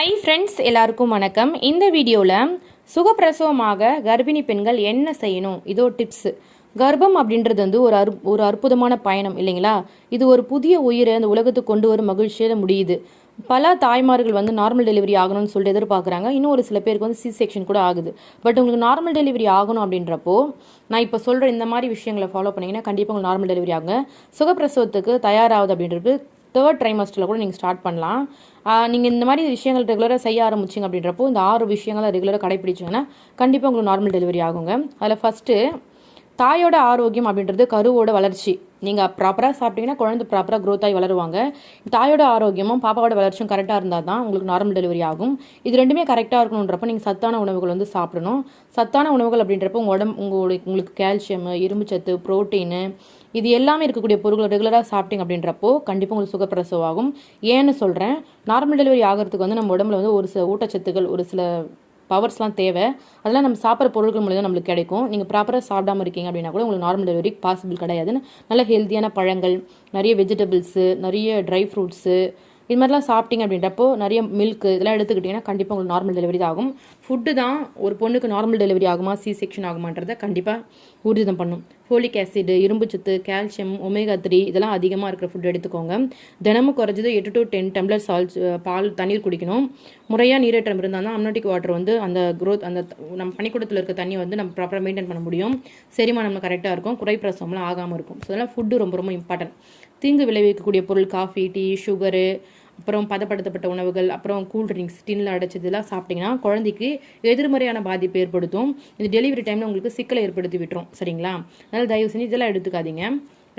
Hi friends எல்லாருக்கும் வணக்கம். இந்த வீடியோவில் சுகப்பிரசவமாக கர்ப்பிணி பெண்கள் என்ன செய்யணும்? இதோ டிப்ஸு கர்ப்பம் அப்படின்றது வந்து ஒரு அற் ஒரு அற்புதமான பயணம் இல்லைங்களா? இது ஒரு புதிய உயிரை அந்த உலகத்துக்கு கொண்டு வரும் மகிழ்ச்சியில் முடியுது. பல தாய்மார்கள் வந்து நார்மல் டெலிவரி ஆகணும்னு சொல்லிட்டு எதிர்பார்க்குறாங்க. இன்னும் ஒரு சில பேருக்கு வந்து சி செக்ஷன் கூட ஆகுது. பட் உங்களுக்கு நார்மல் டெலிவரி ஆகணும் அப்படின்றப்போ நான் இப்போ சொல்கிற இந்த மாதிரி விஷயங்களை ஃபாலோ பண்ணிங்கன்னா கண்டிப்பாக உங்களுக்கு நார்மல் டெலிவரி ஆகுங்க. சுகப்பிரசவத்துக்கு தயாராகுது அப்படின்றது தேர்ட் ட்ரைமஸ்டரில் கூட நீங்கள் ஸ்டார்ட் பண்ணலாம். நீங்கள் இந்த மாதிரி விஷயங்கள் ரெகுலராக செய்ய ஆரம்பிச்சிங்க அப்படின்றப்போ இந்த ஆறு விஷயங்களை ரெகுலராக கடைப்பிடிச்சிங்கன்னா கண்டிப்பாக உங்களுக்கு நார்மல் டெலிவரி ஆகுங்க. அதில் ஃபஸ்ட்டு தாயோட ஆரோக்கியம் அப்படின்றது கருவோட வளர்ச்சி. நீங்கள் ப்ராப்பராக சாப்பிட்டீங்கன்னா குழந்தை ப்ராப்பராக க்ரோத் ஆகி வளருவாங்க. தாயோட ஆரோக்கியமும் பாப்பாவோட வளர்ச்சியும் கரெக்டாக இருந்தால் தான் உங்களுக்கு நார்மல் டெலிவரி ஆகும். இது ரெண்டுமே கரெக்டாக இருக்கணுன்றப்ப நீங்கள் சத்தான உணவுகள் வந்து சாப்பிடணும். சத்தான உணவுகள் அப்படின்றப்ப உங்கள் உடம்பு உங்களுடைய உங்களுக்கு கால்சியம் இரும்புச்சத்து புரோட்டீனு இது எல்லாமே இருக்கக்கூடிய பொருட்கள் ரெகுலராக சாப்பிட்டீங்க அப்படின்றப்போ கண்டிப்பாக உங்களுக்கு சுகப்பிரசவம் ஆகும். ஏன்னு சொல்கிறேன் நார்மல் டெலிவரி ஆகிறதுக்கு வந்து நம்ம உடம்புல வந்து ஒரு சில ஊட்டச்சத்துக்கள் ஒரு சில பவர்ஸ்லாம் தேவை. அதெல்லாம் நம்ம சாப்பிட்ற பொருட்கள் மூலியம் நம்மளுக்கு கிடைக்கும். நீங்கள் ப்ராப்பராக சாப்பிடாம இருக்கீங்க அப்படின்னா கூட உங்களுக்கு நார்மல் டெலிவரி பாசிபிள் கிடையாதுன்னு. நல்ல ஹெல்த்தியான பழங்கள் நிறைய வெஜிடபிள்ஸு நிறைய ட்ரை ஃப்ரூட்ஸு இது மாதிரிலாம் சாப்பிட்டீங்க அப்படின்றப்போ நிறைய மில்க் இதெல்லாம் எடுத்துக்கிட்டிங்கன்னா கண்டிப்பாக உங்களுக்கு நார்மல் டெலிவரி ஆகும். ஃபுட்டு தான் ஒரு பொண்ணுக்கு நார்மல் டெலிவரி ஆகுமா சி செக்ஷன் ஆகுமான்றதை கண்டிப்பாக ஊர்ஜிதம் பண்ணும். ஃபோலிக் ஆசிடு இரும்புச்சத்து கால்சியம் ஒமேகா த்ரீ இதெல்லாம் அதிகமாக இருக்கிற ஃபுட் எடுத்துக்கோங்க. தினமும் குறைஞ்சது எட்டு டு டென் டம்ளர் சால் பால் தண்ணீர் குடிக்கணும். முறையாக நீரேற்றம் இருந்தால் தான் அம்னோட்டிக் வாட்டர் வந்து அந்த க்ரோத் அந்த நம்ம பனிக்கூடத்தில் இருக்க தண்ணி வந்து நம்ம ப்ராப்பராக மெயின்டைன் பண்ண முடியும். செரிமானம் நம்ம கரெக்டாக இருக்கும். குறைப்பிரசவம்லாம் ஆகாமல் இருக்கும். ஸோ அதெல்லாம் ஃபுட்டு ரொம்ப ரொம்ப இம்பார்ட்டன்ட் தீங்கு விளைவிக்கக்கூடிய பொருள் காஃபி டீ சுகரு அப்புறம் பதப்படுத்தப்பட்ட உணவுகள் அப்புறம் கூல் ட்ரிங்க்ஸ் டின்னில் அடைச்சதுலாம் சாப்பிட்டிங்கன்னா குழந்தைக்கு எதிர்மறையான பாதிப்பு ஏற்படுத்தும். இது டெலிவரி டைமில் உங்களுக்கு சிக்கலை ஏற்படுத்தி விட்டுரும். சரிங்களா? அதனால் தயவு செஞ்சு இதெல்லாம் எடுத்துக்காதீங்க.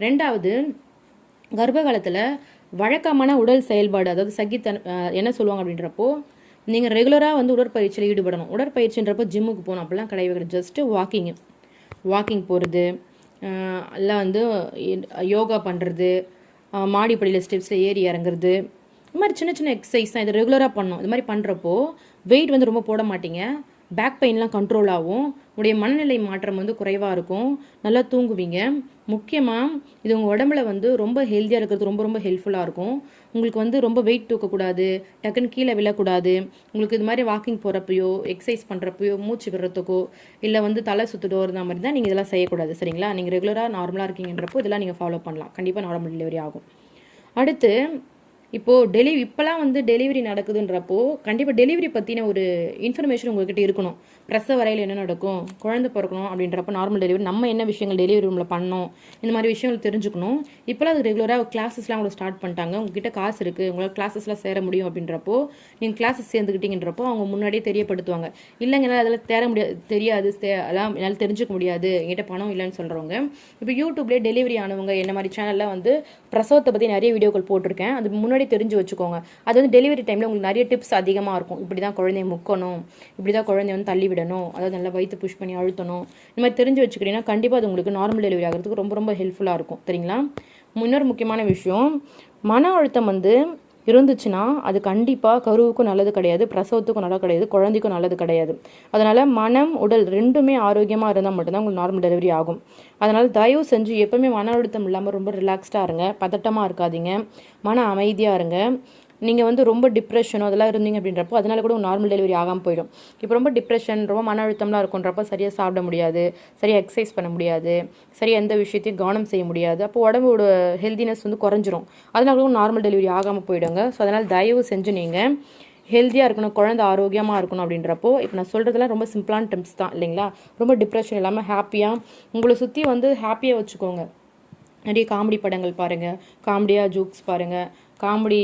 ரெண்டாவது கர்ப்ப காலத்தில் வழக்கமான உடல் செயல்பாடு அதாவது சகித்தன் என்ன சொல்லுவாங்க அப்படின்றப்போ நீங்கள் ரெகுலராக வந்து உடற்பயிற்சியில் ஈடுபடணும். உடற்பயிற்சின்றப்போ ஜிம்முக்கு போகணும். அப்படிலாம் கிடையவே கிடையாது. ஜஸ்ட்டு வாக்கிங்கு வாக்கிங் போகிறது எல்லாம் வந்து யோகா பண்ணுறது மாடிப்படியில் ஸ்டெப்ஸில் ஏறி இறங்குறது இந்த மாதிரி சின்ன சின்ன எக்ஸசைஸ் தான் இதை ரெகுலராக பண்ணோம். இது மாதிரி பண்ணுறப்போ வெயிட் வந்து ரொம்ப போட மாட்டீங்க. பேக் பெயின்லாம் கண்ட்ரோல் ஆகும். உடைய மனநிலை மாற்றம் வந்து குறைவாக இருக்கும். நல்லா தூங்குவீங்க. முக்கியமாக இது உங்கள் உடம்புல வந்து ரொம்ப ஹெல்த்தியாக இருக்கிறது ரொம்ப ரொம்ப ஹெல்ப்ஃபுல்லாக இருக்கும். உங்களுக்கு வந்து ரொம்ப வெயிட் தூக்கக்கூடாது. டக்குன்னு கீழே விழக்கூடாது. உங்களுக்கு இது மாதிரி வாக்கிங் போகிறப்பையோ எக்ஸசைஸ் பண்ணுறப்பையோ மூச்சு விடுறதுக்கோ இல்லை வந்து தலை சுற்றுட்டோ இருந்த மாதிரி தான் நீங்கள் இதெல்லாம் செய்யக்கூடாது. சரிங்களா? நீங்கள் ரெகுலராக நார்மலாக இருக்கீங்கன்றப்போ இதெல்லாம் நீங்கள் ஃபாலோ பண்ணலாம். கண்டிப்பாக நார்மல் டெலிவரி ஆகும். அடுத்து இப்போது டெலிவரி இப்போலாம் வந்து டெலிவரி நடக்குதுன்றப்போ கண்டிப்பாக டெலிவரி பற்றின ஒரு இன்ஃபர்மேஷன் உங்கள்கிட்ட இருக்கணும். பிரசவ வரையில் என்ன நடக்கும்? குழந்தை பிறக்கணும் அப்படின்றப்ப நார்மல் டெலிவரி நம்ம என்ன விஷயங்கள் டெலிவரி ரூமில் பண்ணோம்? இந்த மாதிரி விஷயங்கள் தெரிஞ்சுக்கணும். இப்போலாம் அது ரெகுலராக கிளாஸஸ்லாம் உங்களுக்கு ஸ்டார்ட் பண்ணிட்டாங்க. உங்ககிட்ட காசு இருக்குது உங்களால் கிளாஸஸ்லாம் சேர முடியும் அப்படின்றப்போ நீங்கள் கிளாஸஸ் சேர்ந்துக்கிட்டீங்கன்றப்போ அவங்க முன்னாடியே தெரியப்படுத்துவாங்க. இல்லைங்க என்னால் அதெல்லாம் தேர முடியாது தெரியாது. அதெல்லாம் என்னால் தெரிஞ்சுக்க முடியாது. என்கிட்ட பணம் இல்லைன்னு சொல்கிறவங்க இப்போ யூடியூப்லேயே டெலிவரி ஆனவங்க என்ன மாதிரி சேனலில் வந்து பிரசவத்தை பற்றி நிறைய வீடியோக்கள் போட்டிருக்கேன். அது முன்னாடி தெரிஞ்சு வச்சுக்கோங்க. அது வந்து டெலிவரி டைமில் உங்களுக்கு நிறைய டிப்ஸ் அதிகமாக இருக்கும். இப்படி தான் குழந்தைய முக்கணும். இப்படி தான் குழந்தைய வந்து தள்ளி விடணும். அதாவது நல்லா வயிற்று புஷ் பண்ணி அழுத்தணும். இந்த மாதிரி தெரிஞ்சு வச்சுக்கிட்டீங்கன்னா கண்டிப்பாக அது உங்களுக்கு நார்மல் டெலிவரி ஆகிறதுக்கு ரொம்ப ரொம்ப ஹெல்ப்ஃபுல்லாக இருக்கும். சரிங்களா? இன்னொரு முக்கியமான விஷயம் மன அழுத்தம் வந்து இருந்துச்சுன்னா அது கண்டிப்பாக கருவுக்கும் நல்லது கிடையாது பிரசவத்துக்கும் நல்லது கிடையாது குழந்தைக்கும் நல்லது கிடையாது. அதனால் மனம் உடல் ரெண்டுமே ஆரோக்கியமாக இருந்தால் மட்டும்தான் உங்களுக்கு நார்மல் டெலிவரி ஆகும். அதனால் தயவு செஞ்சு எப்போவுமே மன அழுத்தம் இல்லாமல் ரொம்ப ரிலாக்ஸ்டாக இருங்க. பதட்டமாக இருக்காதீங்க. மன அமைதியாக இருங்க. நீங்கள் வந்து ரொம்ப டிப்ரெஷனோ அதெல்லாம் இருந்தீங்க அப்படின்றப்போ அதனால கூட நார்மல் டெலிவரி ஆகாமல் போயிடும். இப்போ ரொம்ப டிப்ரெஷன் ரொம்ப மன அழுத்தம்லாம் இருக்குன்றப்போ சரியாக சாப்பிட முடியாது சரியாக எக்ஸசைஸ் பண்ண முடியாது சரியாக எந்த விஷயத்தையும் கவனம் செய்ய முடியாது. அப்போ உடம்போட ஹெல்தினஸ் வந்து குறைஞ்சிரும். அதனால கூட நார்மல் டெலிவரி ஆகாமல் போயிடுங்க. ஸோ அதனால் தயவு செஞ்சு நீங்கள் ஹெல்த்தியாக இருக்கணும் குழந்தை ஆரோக்கியமாக இருக்கணும் அப்படின்றப்போ இப்போ நான் சொல்கிறதுலாம் ரொம்ப சிம்பிளான டிப்ஸ் தான் இல்லைங்களா? ரொம்ப டிப்ரெஷன் இல்லாமல் ஹாப்பியாக உங்களை சுற்றி வந்து ஹாப்பியாக வச்சுக்கோங்க. நிறைய காமெடி படங்கள் பாருங்கள் காமெடியாக ஜோக்ஸ் பாருங்கள் காமெடி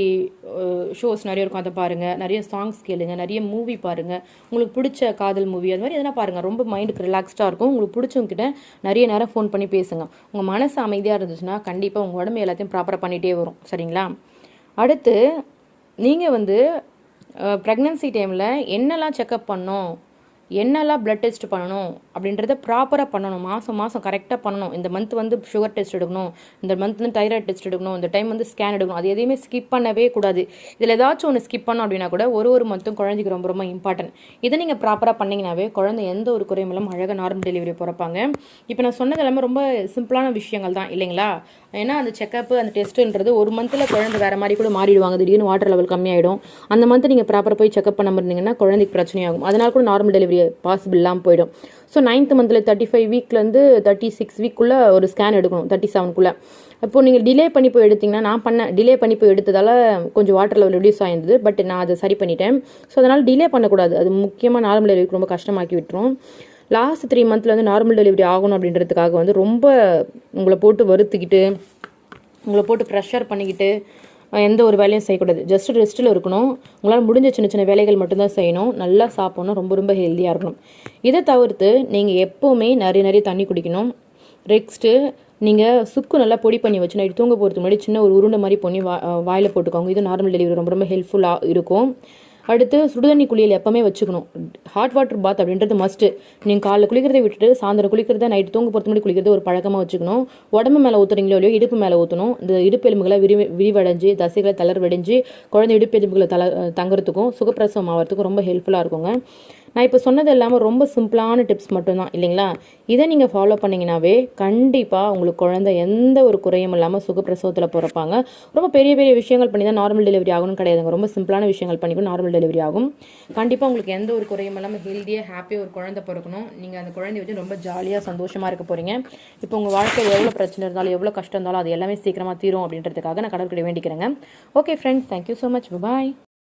ஷோஸ் நிறைய இருக்கும். அதை பாருங்கள் நிறைய சாங்ஸ் கேளுங்க. நிறைய மூவி பாருங்கள் உங்களுக்கு பிடிச்ச காதல் மூவி அது மாதிரி எதனா பாருங்கள் ரொம்ப மைண்டுக்கு ரிலாக்ஸ்டாக இருக்கும். உங்களுக்கு பிடிச்சவங்ககிட்ட நிறைய நேரம் ஃபோன் பண்ணி பேசுங்க. உங்கள் மனசு அமைதியாக இருந்துச்சுன்னா கண்டிப்பாக உங்கள் உடம்பு எல்லாத்தையும் ப்ராப்பராக பண்ணிகிட்டே வரும். சரிங்களா? அடுத்து நீங்கள் வந்து ப்ரெக்னன்சி டைமில் என்னெல்லாம் செக்கப் பண்ணோம்? என்னெல்லாம் ப்ளட் டெஸ்ட் பண்ணணும் அப்படின்றத ப்ராப்பராக பண்ணணும். மாதம் மாதம் கரெக்டாக பண்ணணும். இந்த மந்த் வந்து சுகர் டெஸ்ட் எடுக்கணும். இந்த மந்த் வந்து தைராய்டு டெஸ்ட் எடுக்கணும். இந்த டைம் வந்து ஸ்கேன் எடுக்கணும். அது எதையுமே ஸ்கிப் பண்ணவே கூடாது. இதில் ஏதாச்சும் ஒன்று ஸ்கிப் பண்ணோம் அப்படின்னா கூட ஒரு ஒரு மந்த்தும் குழந்தைக்கு ரொம்ப ரொம்ப இம்பார்ட்டன்ட் இதை நீங்கள் ப்ராப்பராக பண்ணிங்கனாவே குழந்தை எந்த ஒரு குறையும் இல்லாமல் அழகாக நார்மல் டெலிவரி பிறப்பாங்க. இப்போ நான் சொன்னது எல்லாமே ரொம்ப சிம்பிளான விஷயங்கள் தான். இல்லைங்களா? ஏன்னா அந்த செக்கப்பு அந்த டெஸ்ட்டுன்றது ஒரு மந்தில் குழந்தை வேறு மாதிரி கூட மாறிடுவாங்க. திடீர்னு வாட்டர் லெவல் கம்மியாயிடும். அந்த மந்த் நீங்கள் ப்ராப்பராக போய் செக்அப் பண்ண இருந்தீங்கன்னா குழந்தைக்கு பிரச்சனையாகும். அதனால் கூட நார்மல் டெலிவரி பாசிபிள் இல்லாமல் போயிடும். ஸோ நைன்த் மந்தில் தேர்ட்டி ஃபைவ் வீக்லேருந்து தேர்ட்டி சிக்ஸ் வீக்குள்ளே ஒரு ஸ்கேன் எடுக்கணும் தேர்ட்டி செவனுக்குள்ளே அப்போ நீங்கள் டிலே பண்ணி போய் எடுத்தீங்கன்னா நான் பண்ணேன் டிலே பண்ணி போய் எடுத்ததால் கொஞ்சம் வாட்டர் லெவல் ரெடியூஸ் ஆயிருந்தது. பட் நான் அதை சரி பண்ணிட்டேன். ஸோ அதனால் டிலே பண்ணக்கூடாது. அது முக்கியமாக நார்மல் டெலிவரிக்கு ரொம்ப கஷ்டமாக்கி விட்டுரும். லாஸ்ட் த்ரீ மந்த்தில் வந்து நார்மல் டெலிவரி ஆகணும் அப்படின்றதுக்காக வந்து ரொம்ப உங்களை போட்டு வருத்திக்கிட்டு உங்களை போட்டு ப்ரெஷர் பண்ணிக்கிட்டு எந்த ஒரு வேலையும் செய்யக்கூடாது. ஜஸ்ட் ரெஸ்ட்டில் இருக்கணும். உங்களால் முடிஞ்ச சின்ன சின்ன வேலைகள் மட்டும்தான் செய்யணும். நல்லா சாப்பிடணும். ரொம்ப ரொம்ப ஹெல்த்தியாக இருக்கணும். இதை தவிர்த்து நீங்கள் எப்போவுமே நிறைய நிறைய தண்ணி குடிக்கணும். நெக்ஸ்ட்டு நீங்கள் சுக்கு நல்லா பொடி பண்ணி வச்சு நைட்டு தூங்க போகிறதுக்கு முன்னாடி சின்ன ஒரு உருண்டை மாதிரி பண்ணி வா வாயில் போட்டுக்கோங்க. இது நார்மல் டெலிவரி ரொம்ப ரொம்ப ஹெல்ப்ஃபுல்லாக இருக்கும். அடுத்து சுடுதண்ணி குளியல் எப்பவுமே வச்சுக்கணும். ஹாட் வாட்டர் பாத் அப்படின்றது மஸ்ட்டு நீங்கள் காலைல குளிக்கிறதை விட்டுட்டு சாயந்தரம் குளிக்கிறத நைட்டு தூங்க போகிறது முன்னாடி குளிக்கிறது ஒரு பழக்கமாக வச்சுக்கணும். உடம்பு மேலே ஊற்றுறீங்களோ இல்லையோ இடுப்பு மேலே ஊற்றணும் இந்த இடுப்பு எலும்புகளை விரி விரிவடைஞ்சு தசைகளை தளர்வடைஞ்சு குழந்தை இடுப்பு எலும்புகளை தள தங்குறதுக்கும் சுகப்பிரசவம் ஆகிறதுக்கும் ரொம்ப ஹெல்ப்ஃபுல்லாக இருக்குங்க. நான் இப்போ சொன்னது எல்லாமே ரொம்ப சிம்பிளான டிப்ஸ் மட்டும்தான் இல்லைங்களா? இதை நீங்கள் ஃபாலோ பண்ணிங்கனாவே கண்டிப்பாக உங்களுக்கு குழந்தை எந்த ஒரு குறையும் இல்லாமல் சுகப்பிரசவத்தில் பிறப்பாங்க. ரொம்ப பெரிய பெரிய விஷயங்கள் பண்ணி தான் நார்மல் டெலிவரி ஆகும்னு கிடையாதுங்க. ரொம்ப சிம்பிளான விஷயங்கள் பண்ணி கூட நார்மல் டெலிவரி ஆகும். கண்டிப்பாக உங்களுக்கு எந்த ஒரு குறையும் இல்லாமல் ஹெல்த்தியாக ஹாப்பியாக ஒரு குழந்தை பிறக்கணும். நீங்கள் அந்த குழந்தைய வச்சு ரொம்ப ஜாலியாக சந்தோஷமாக இருக்க போகிறீங்க இப்போ உங்கள் வாழ்க்கையில் எவ்வளோ பிரச்சனை இருந்தாலும் எவ்வளோ கஷ்டம் இருந்தாலும் அது எல்லாமே சீக்கிரமாக தீரும் அப்படின்றதுக்காக நான் கடற்கரை வேண்டிக்கிறேங்க. Okay friends thank you so much bye